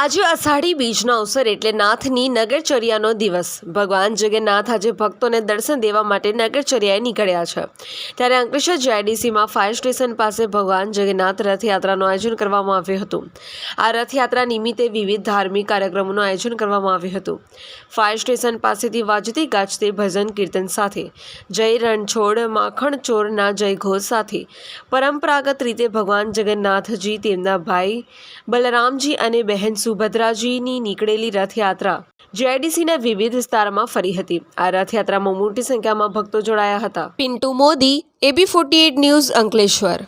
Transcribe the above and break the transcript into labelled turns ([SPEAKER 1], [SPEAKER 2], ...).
[SPEAKER 1] આજે અષાઢી બીજના અવસર એટલે નાથની નગરચર્યાનો દિવસ. ભગવાન જગન્નાથ આજે ભક્તોને દર્શન દેવા માટે નગરચર્યાએ નીકળ્યા છે. ત્યારે અંકલેશ્વર જીઆઈડીસીમાં ફાયર સ્ટેશન પાસે ભગવાન જગન્નાથ રથયાત્રાનું આયોજન કરવામાં આવ્યું હતું. આ રથયાત્રા નિમિત્તે વિવિધ ધાર્મિક કાર્યક્રમોનું આયોજન કરવામાં આવ્યું હતું. ફાયર સ્ટેશન પાસેથી વાજતે ગાજતે ભજન કીર્તન સાથે, જય રણછોડ માખણ ચોરના જય ઘોષ સાથે, પરંપરાગત રીતે ભગવાન જગન્નાથજી તેમના ભાઈ બલરામજી અને બહેન સુભદ્રાજીની નીકળેલી રથયાત્રા જેઆઈડીસીના વિવિધ વિસ્તારમાં ફરી હતી. આ રથયાત્રામાં મોટી સંખ્યામાં ભક્તો જોડાયા હતા. Pintu Modi, AB forty news Ankleshwar.